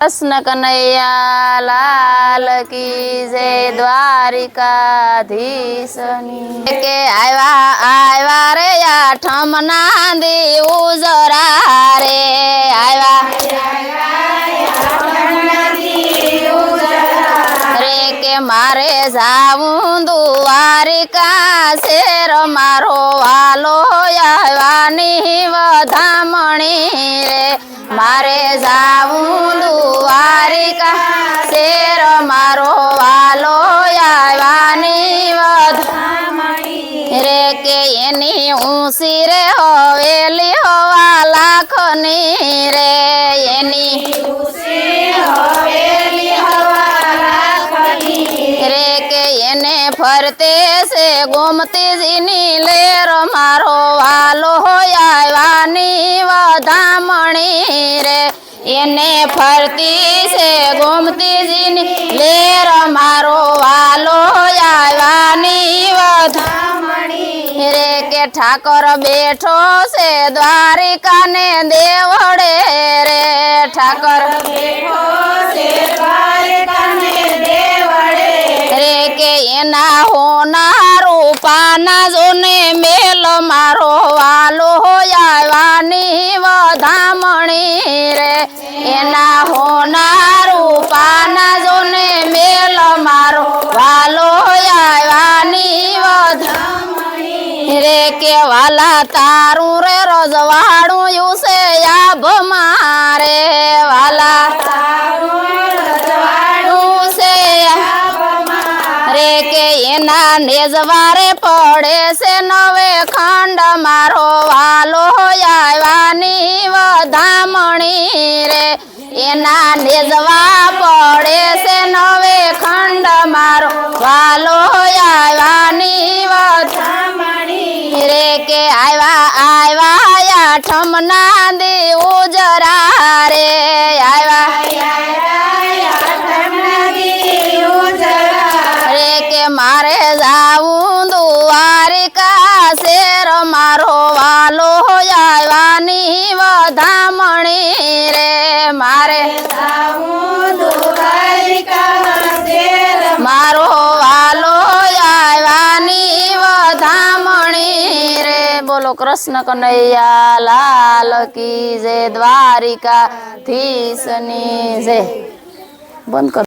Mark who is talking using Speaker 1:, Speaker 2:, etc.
Speaker 1: કૃષ્ણ કનૈયા લાલ કી જય દ્વારિકાધીશની. કે આવ્યા આવ્યા રે આઠમ ના દેવું જરા રે. આવ્યા રે કે મારે જાવું દ્વારિકા શેર, મારો વાલો આવ્યાની વધામણી રે. મારે જાવું દ્વારિકા શેર મારો વાલો આવ્યાની વધ. રે કે એની ઊંસી રે હવેલી હોવા લાખની રે એની. રે કે એને ફરતે છે ગોમતીજીની લેર મારો વાલો હોય આવ્યાની વધામણી રે. એને ફરતી છે ગોમતીજીની લેર મારો વાલો આવવાની વધામણી રે કે ઠાકર બેઠો છે, દ્વારિકાને દેવડે રે. ઠાકર રે એના હોના પાના જોને મેલ મારો. વાલો આવ્યાની વધામણી રે કે વાલા, તારું રે રજવાડું યુસે આભ મારે. વાલા રે કે એના નેજવારે પડે છે નવે ખંડ મારો. વાલો વધામણી રે એના નેજવા પડે છે નવે ખંડ મારો વાલો મારે મારો વાલો આવ્યાની વધામણી રે. બોલો કૃષ્ણ કનૈયા લાલ કી જે દ્વારિકા ધીશની જે બંધ કર.